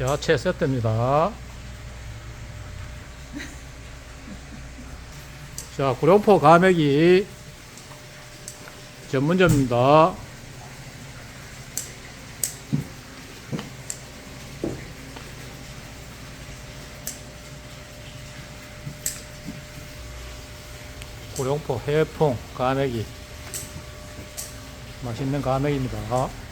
야채 세트입니다. 자, 구룡포 가맥이 전문점입니다. 구룡포 해풍 가맥이 맛있는 가맥입니다.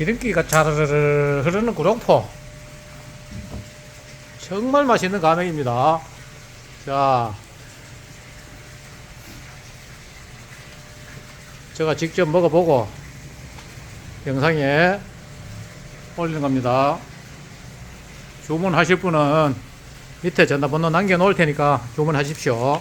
기름기가 자르르 흐르는 구룡포. 정말 맛있는 가맹입니다. 자. 제가 직접 먹어보고 영상에 올리는 겁니다. 주문하실 분은 밑에 전화번호 남겨 놓을 테니까 주문하십시오.